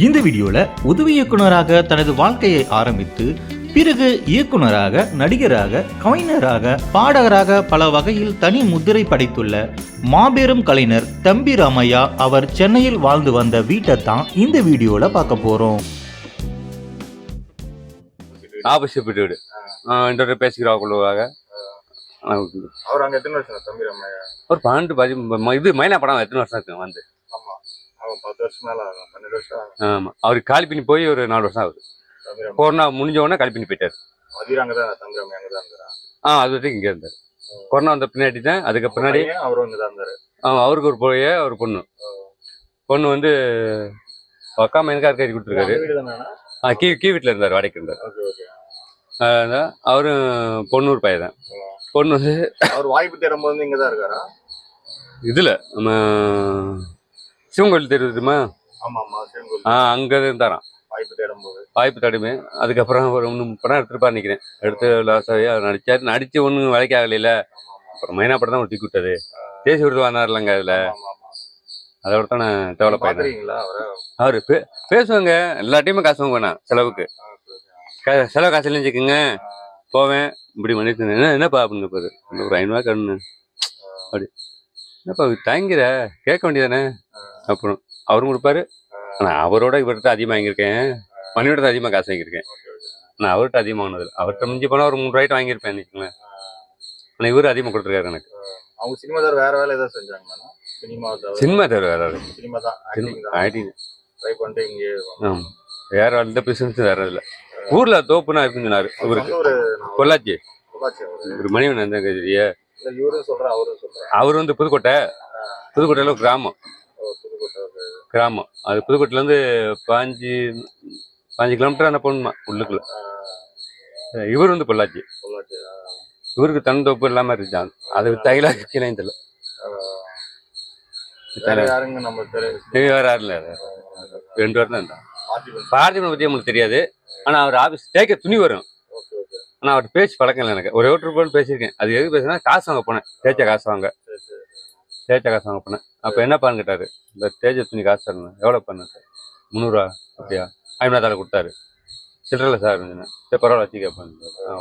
இந்த வீடியோல உதவி இயக்குனராக தனது வாழ்க்கையை ஆரம்பித்து பிறகு இயக்குனராக நடிகராக கவிஞராக பாடகராக பல வகையில் தனி முத்திரை படைத்துள்ள மாபெரும் கலைஞர் தம்பி ராமையா அவர் சென்னையில் வாழ்ந்து வந்த வீட்டை தான் இந்த வீடியோல பார்க்க போறோம். ஆப்போசிட் வீடு ரெண்டு பேசிக்கிறா கொள்ளுவாங்க அவர் அங்க எத்தனை வருஷம் தம்பி ரம்மையா ஒரு பன்னெண்டு பதி ம- இது மைனா படம் எத்தனை வருஷம் இருக்கு வந்து? ஆமா. காலி பண்ணி போய் ஒரு நாலு வருஷம் ஆகுது. கொரோனா முடிஞ்ச உடனே காலி பண்ணி போயிட்டாரு. ஆ அது வரைக்கும் இங்கே இருந்தார். கொரோனா வந்த பின்னாடி தான் அதுக்கு பின்னாடி அவரும் அங்கதான் இருந்தாரு. அவருக்கு ஒரு பொழைய ஒரு பொண்ணு. பொண்ணு வந்து அக்கா மைனுக்கா கட்டி கொடுத்துருக்காரு. ஆ கீ கீ வீட்டில் இருந்தார் வாடகைக்கு இருந்தார். அவரும் பொண்ணூர் பையன் தான் பொண்ணு வந்து அவர் வாய்ப்பு தேடும் போது இங்க தான் இருக்காரா? இதில் நம்ம சிவன் கோயில் சேங்கோல் ஆ அங்கே தேடும் போது வாய்ப்பு தடுமே. அதுக்கப்புறம் ஒரு ஒன்று படம் எடுத்துருப்பா நிற்கிறேன் எடுத்து அவர் நடிச்சார். நடிச்சு ஒன்றும் வேலைக்கு ஆகலையில. அப்புறம் மைனா படம் தான் ஒரு தூக்கி விட்டது. தேசிய விருது வந்தார்லங்க அதில். அதோட தான் நான் டெவலப் ஆகிட்டேன் பாத்துறீங்களா அவரை? பே பேசுவாங்க. எல்லாத்தையுமே காசு வாங்க வேணாம் செலவுக்கு. க- செலவு காசு இல்லைன்னு போவேன். இப்படி பண்ணிட்டு என்ன என்னப்பா அப்படின்னு கேட்பாரு ஒரு ஐநூறுவா கண்ணு அப்படி. என்னப்பா தங்கிற கேட்க வேண்டியதானே அப்புறம் அவரும் கொடுப்பாரு. ஆனால் அவரோட இவர்கிட்ட அதிகமாக வாங்கியிருக்கேன். மணியோட தான் அதிகமாக காசு வாங்கியிருக்கேன். நான் அவர்கிட்ட அதிகமாக வாங்கினதில்ல. அவர்கிட்ட மிஞ்சி போனால் ஒரு மூணு ரூபாய்ட்டு வாங்கியிருப்பேன் நினைச்சுங்களேன் ஆனால் இவர் அதிகமாக கொடுத்துருக்காரு எனக்கு. அவங்க சினிமா தவிர வேற வேலை ஏதாவது செஞ்சாங்களா சினிமா தவிர. சினிமா தவிர வேற ஆளு. சினிமா தான் ஆக்டிங் தான். ட்ரை பண்ணிட்டு இங்கே ஆமாம் வேற ஆள் இந்த பிசினஸ் வேற இல்லை. ஊரில் தோப்புனா இருக்குன்னு சொன்னார் இவருக்கு. பொள்ளாச்சி. ஒரு மணிவன் அந்த இவரும் சொல்றேன் அவரும் சொல்றேன் அவர் வந்து புதுக்கோட்டை. புதுக்கோட்டையில் ஒரு கிராமம். கிராமம். அது புதுக்கோட்டையிலேருந்து பாஞ்சு பாஞ்சு கிலோமீட்டர் அந்த போகணுமா உள்ளுக்குள்ள. இவர் வந்து பொள்ளாச்சி. இவருக்கு தன்னந்தோப்பு இல்லாமல் இருந்துச்சான் அது தைலா கீழே தெரியல வேற யாரும் இல்லை ரெண்டு வாரம் தான் இருந்தான் பார்த்திபன். பற்றி நம்மளுக்கு தெரியாது. ஆனால் அவர் ஆஃபீஸ் தேய்க்க துணி வரும். ஆனால் அவர் பேச்சு பழக்கம் இல்லை எனக்கு. ஒரே ஒரு ரூபாய் பேசியிருக்கேன். அது எதுக்கு பேசுனா காசு வாங்க போனேன். தேய்ச்ச காசு வாங்க. தேய்ச்ச காசு வாங்க போனேன். அப்போ என்னப்பான்னு கேட்டாரு? இந்த தேய்ச்ச துணி காசு தரணும் எவ்வளோ பண்ணு முந்நூறுரூவா அப்படியா? ஐம்பதாயிரம் கொடுத்தாரு. சில்லறல சார் சரி பரவாயில்ல வச்சு கேட்பாங்க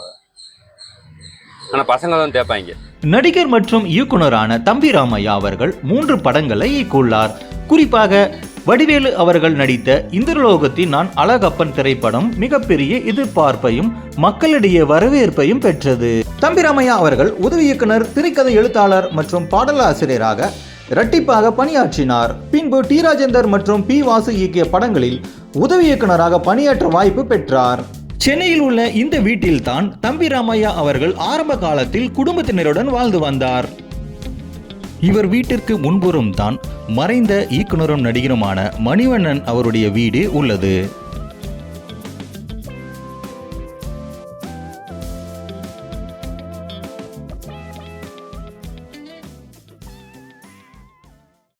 ஆனால் பசங்க தான் தேய்ப்பாங்க. நடிகர் மற்றும் இயக்குனரான தம்பி ராமையா அவர்கள் மூன்று படங்களை இயக்கியுள்ளார். குறிப்பாக வடிவேலு அவர்கள் நடித்த இந்திரலோகத்தின் நான் அழகப்பன் திரைப்படம் மிகப்பெரிய எதிர்பார்ப்பையும் மக்களிடையே வரவேற்பையும் பெற்றது. தம்பிராமையா அவர்கள் உதவி இயக்குனர் திரைக்கதை எழுத்தாளர் மற்றும் பாடலாசிரியராக இரட்டிப்பாக பணியாற்றினார். பின்பு டி. ராஜேந்தர் மற்றும் பி. வாசு இயக்கிய படங்களில் உதவி இயக்குனராக பணியாற்ற வாய்ப்பு பெற்றார். சென்னையில் உள்ள இந்த வீட்டில்தான் தம்பி ராமையா அவர்கள் ஆரம்ப காலத்தில் குடும்பத்தினருடன் வாழ்ந்து வந்தார். இவர் வீட்டிற்கு முன்புறம் தான் மறைந்த இயக்குனரும் நடிகருமான மணிவண்ணன் அவருடைய வீடு உள்ளது.